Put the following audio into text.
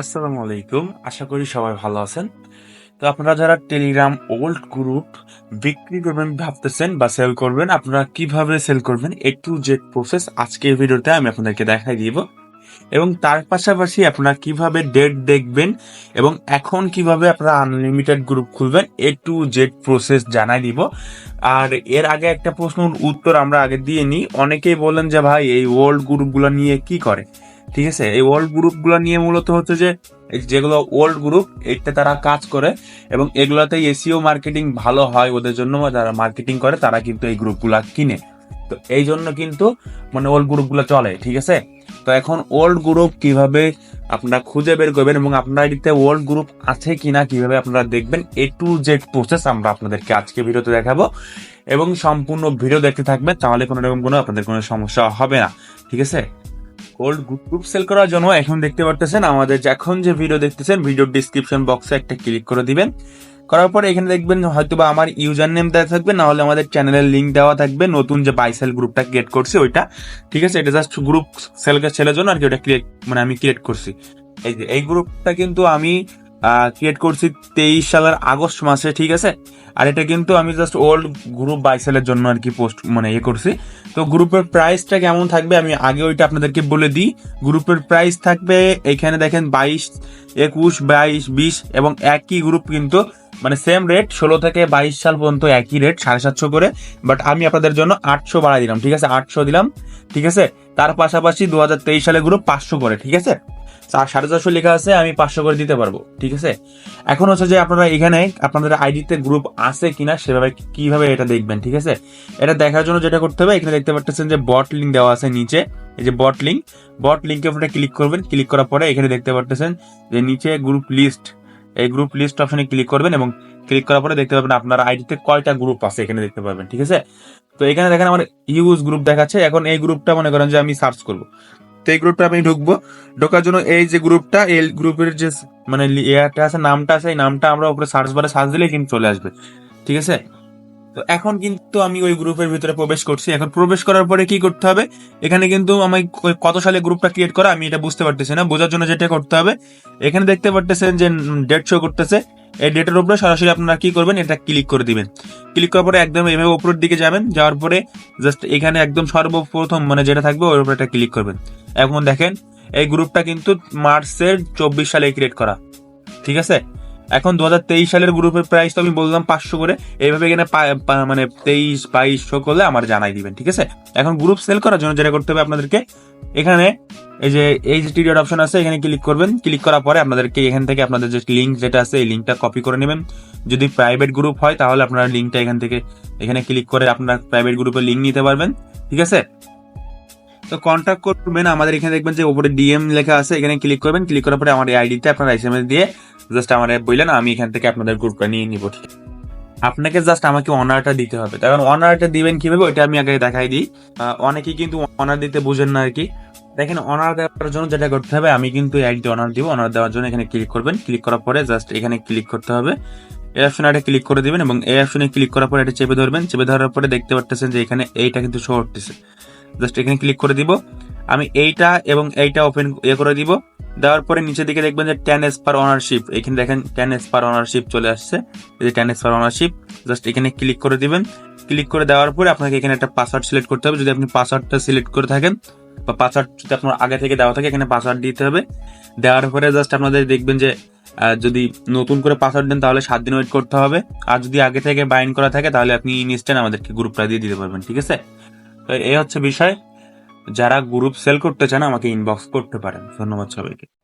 আসসালামু আলাইকুম। আশা করি সবাই ভালো আছেন। তো আপনারা যারা টেলিগ্রাম ওল্ড গ্রুপ বিক্রি করবেন ভাবতেছেন বা সেল করবেন, আপনারা কীভাবে সেল করবেন এ টু জেড প্রসেস আজকের ভিডিওতে আমি আপনাদেরকে দেখাই দিব। এবং তার পাশাপাশি আপনারা কীভাবে ডেট দেখবেন এবং এখন কীভাবে আপনারা আনলিমিটেড গ্রুপ খুলবেন এ টু জেড প্রসেস জানাই দিব। আর এর আগে একটা প্রশ্ন উত্তর আমরা আগে দিয়ে নিই। অনেকেই বলেন যে ভাই, এই ওল্ড গ্রুপগুলো নিয়ে কি করে? ঠিক আছে? এই ওল্ড গ্রুপগুলো নিয়ে মূলত হচ্ছে যে যেগুলো ওল্ড গ্রুপ এতে তারা কাজ করে এবং এগুলোতে এসিও মার্কেটিং ভালো হয় ওদের জন্য যারা মার্কেটিং করে তারা কিন্তু এই গ্রুপগুলা কিনে। তো এই জন্য কিন্তু মানে ওল্ড গ্রুপগুলো চলে, ঠিক আছে? তো এখন ওল্ড গ্রুপ কীভাবে আপনারা খুঁজে বের করবেন এবং আপনার আইডিতে ওল্ড গ্রুপ আছে কিনা কীভাবে আপনারা দেখবেন, এ টু জেড প্রসেস আমরা আপনাদেরকে আজকে ভিডিওতে দেখাবো। এবং সম্পূর্ণ ভিডিও দেখতে থাকবেন, তাহলে কোনো রকম কোনো আপনাদের কোনো সমস্যা হবে না, ঠিক আছে? ওল্ড গ্রুপ গ্রুপ সেল করার জন্য এখন দেখতে পারতেছেন আমাদের এখন যে ভিডিও দেখতেছেন ভিডিও ডিসক্রিপশন বক্সে একটা ক্লিক করে দিবেন। করার পরে এখানে দেখবেন হয়তো বা আমার ইউজার নেম দেওয়া থাকবে, না হলে আমাদের চ্যানেলের লিঙ্ক দেওয়া থাকবে, নতুন যে বাইসেল গ্রুপটা ক্রিয়েট করছি ওইটা। ঠিক আছে, এটা জাস্ট গ্রুপ সেলকে ছেলের জন্য আর কি ওটা ক্রিয়েট মানে আমি ক্রিয়েট করছি। এই যে, এই গ্রুপটা কিন্তু আমি ক্রিয়েট করছি তেইশ সালের আগস্ট মাসে, ঠিক আছে? আর এটা কিন্তু আমি জাস্ট ওল্ড গ্রুপ বাই বাইসেলের জন্য আর কি পোস্ট মানে ইয়ে করছি। তো গ্রুপের প্রাইসটা কেমন থাকবে? আমি আগে ওইটা আপনাদেরকে বলে দিই। গ্রুপের প্রাইস থাকবে, এখানে দেখেন বাইশ, একুশ, বাইশ, বিশ এবং একই গ্রুপ কিন্তু মানে সেম রেট ষোলো থেকে বাইশ সাল পর্যন্ত একই রেট সাড়ে সাতশো করে বাট আমি আপনাদের জন্য আটশো বাড়াই দিলাম, ঠিক আছে? আটশো দিলাম, ঠিক আছে? তার পাশাপাশি দু হাজার তেইশ সালে গ্রুপ পাঁচশো করে, ঠিক আছে? সাড়ে চারশো লেখা আছে, আমি পাঁচশো করে দিতে পারব, ঠিক আছে? এখন হচ্ছে যে আপনারা এখানে আপনাদের আইডিতে গ্রুপ আছে কিনা সেভাবে কীভাবে এটা দেখবেন, ঠিক আছে? এটা দেখার জন্য যেটা করতে হবে, এখানে দেখতে পাচ্ছেন যে বট লিঙ্ক দেওয়া আছে নিচে, এই যে বট লিঙ্ক বট লিঙ্কে আপনারা ক্লিক করবেন ক্লিক করার পরে এখানে দেখতে পাচ্ছেন যে নিচে গ্রুপ লিস্ট এই গ্রুপ লিস্ট অপশনে ক্লিক করবেন এবং ক্লিক করার পরে দেখতে পাবেন আপনার আইডিতে কয়টা গ্রুপ আছে এখানে দেখতে পাবেন, ঠিক আছে? তো এখানে দেখেন আমার ইউজ গ্রুপ দেখাচ্ছে, এখন এই গ্রুপটা মনে করেন যে আমি সার্চ করব। তো এই গ্রুপটা আমি ঢুকবো, ঢোকার জন্য এই যে গ্রুপটা এই গ্রুপের যে মানে ইয়াটা আছে, নামটা আছে, এই নামটা আমরা উপরে সার্চ বারে সার্চ দিলে কিন্তু চলে আসবে, ঠিক আছে? তো এখন কিন্তু আমি ওই গ্রুপের ভিতরে প্রবেশ করছি। এখন প্রবেশ করার পরে কি করতে হবে? এখানে কিন্তু আমি কত সালে গ্রুপটা ক্রিয়েট করা আমি এটা বুঝতে পারতেছি না। বোঝার জন্য যেটা করতে হবে, এখানে দেখতে পারতেছেন যে ডেট শো করতেছে। এই ডেটের উপরে সরাসরি আপনারা কি করবেন, এটা ক্লিক করে দিবেন। ক্লিক করার পরে একদম এভাবে উপরের দিকে যাবেন। যাওয়ার পরে জাস্ট এখানে একদম সর্বপ্রথম মানে যেটা থাকবে, ওর উপরে এটা ক্লিক করবেন। এখন দেখেন, এই গ্রুপটা কিন্তু মার্চের চব্বিশ সালে ক্রিয়েট করা। ঠিক আছে? এখন দু হাজার তেইশ সালের গ্রুপের প্রাইস তো আমি বললাম পাঁচশো করে। এইভাবে এখানে মানে তেইশ, বাইশ, শো করলে আমার জানাই দিবেন, ঠিক আছে? এখন গ্রুপ সেল করার জন্য যেটা করতে হবে আপনাদেরকে, এখানে এই যে এই যে টিডিওর অপশন আছে, এখানে ক্লিক করবেন। ক্লিক করার পরে আপনাদেরকে এখান থেকে আপনাদের যে লিঙ্ক যেটা আছে, এই লিঙ্কটা কপি করে নেবেন। যদি প্রাইভেট গ্রুপ হয়, তাহলে আপনারা লিঙ্কটা এখান থেকে, এখানে ক্লিক করে আপনার প্রাইভেট গ্রুপের লিঙ্ক নিতে পারবেন, ঠিক আছে? তো কন্ট্যাক্ট করবেন, আমাদের এখানে দেখবেন যে উপরে ডিএম লেখা আছে, এখানে ক্লিক করবেন। ক্লিক করার পরে আমার এই আইডিতে আপনার এস দিয়ে জাস্ট আমার বললেন, আমি এখান থেকে আপনাদের গ্রুপটা নিয়ে নিব, ঠিক আপনাকে জাস্ট আমাকে অনারটা দিতে হবে। কারণ অনারটা দিবেন কীভাবে, ওইটা আমি আগে দেখাই দিই। অনেকেই কিন্তু অনার দিতে বুঝেন না আর কি। দেখেন অনার দেওয়ার জন্য যেটা করতে হবে, আমি কিন্তু আইডিতে অনার দিব। অনার দেওয়ার জন্য এখানে ক্লিক করবেন। ক্লিক করার পরে জাস্ট এখানে ক্লিক করতে হবে। এই অপশনে একটা ক্লিক করে দিবেন এবং এই অপশনে ক্লিক করার পরে এটা চেপে ধরবেন। চেপে ধরার পরে দেখতে পারতেছেন যে এখানে এইটা কিন্তু শো হতেছে জাস্ট এখানে ক্লিক করে দিব। আমি এইটা এবং এইটা ওপেন ইয়ে করে দিব। দেওয়ার পরে নিচের দিকে দেখবেন যে টেন এস পার অনারশিপ এখানে দেখেন টেন এস পার অনারশিপ চলে আসছে। এই যে ten as per ownership just এখানে ক্লিক করে দিবেন। ক্লিক করে দেওয়ার পরে আপনাকে এখানে একটা পাসওয়ার্ড সিলেক্ট করতে হবে। যদি আপনি পাসওয়ার্ডটা সিলেক্ট করে থাকেন বা পাসওয়ার্ড যদি আপনার আগে থেকে দেওয়া থাকে, এখানে পাসওয়ার্ড দিতে হবে। দেওয়ার পরে জাস্ট আপনাদের দেখবেন যে যদি নতুন করে পাসওয়ার্ড দেন, তাহলে সাত দিন ওয়েট করতে হবে। আর যদি আগে থেকে বাইন্ড করা থাকে, তাহলে আপনি ইনস্ট্যান্ট আমাদেরকে গ্রুপটা দিয়ে দিতে পারবেন, ঠিক আছে? তো এই হচ্ছে বিষয়। যারা গ্রুপ সেল করতে চান আমাকে ইনবক্স করতে পারেন। ধন্যবাদ সবাইকে।